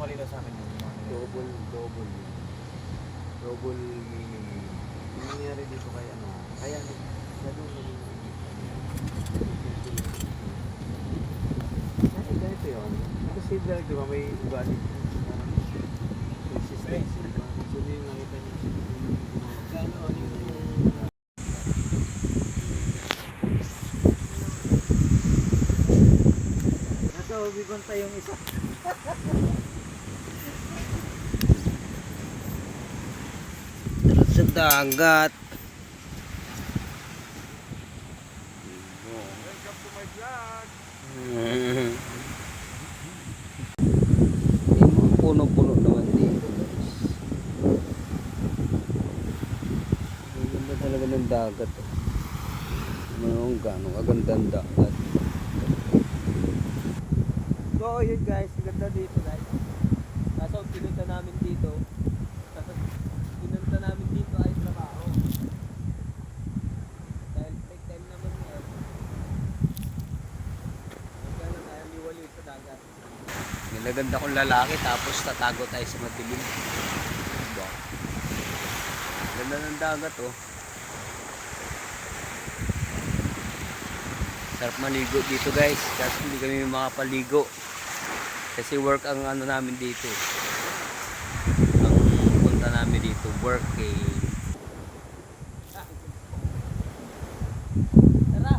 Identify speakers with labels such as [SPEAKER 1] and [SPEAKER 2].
[SPEAKER 1] malinaw sa akin yung mga Double, double. Double. Yung nangyari dito kay ano. Kaya, nadulog Kasi ano, ganito yun. Kasi dahil diba may ugali. Consistency. So, yun nakita niyo.
[SPEAKER 2] Gano'n, ano yung Nasa Obigon pa yung isa.
[SPEAKER 3] dagat.
[SPEAKER 1] Welcome to my vlog!
[SPEAKER 3] May mga puno-puno naman dito guys. Ganda talaga ng dagat. Oh. Ano gano'ng kaganda ang dagat.
[SPEAKER 2] So, yun guys, ganda dito guys. Kaso, pinunta namin dito. pinunta namin dito ay trabaho. Dahil take time naman ngayon. Kaya lang tayo liwaliw sa dagat.
[SPEAKER 3] Nilaganda kong lalaki tapos tatago tayo sa madilim. Diba? Ganda ng dagat oh. Sarap maligo dito guys. Kasi hindi kami makapaligo. Kasi work ang ano namin dito. eh. Ang punta namin dito, work eh.
[SPEAKER 2] Tara!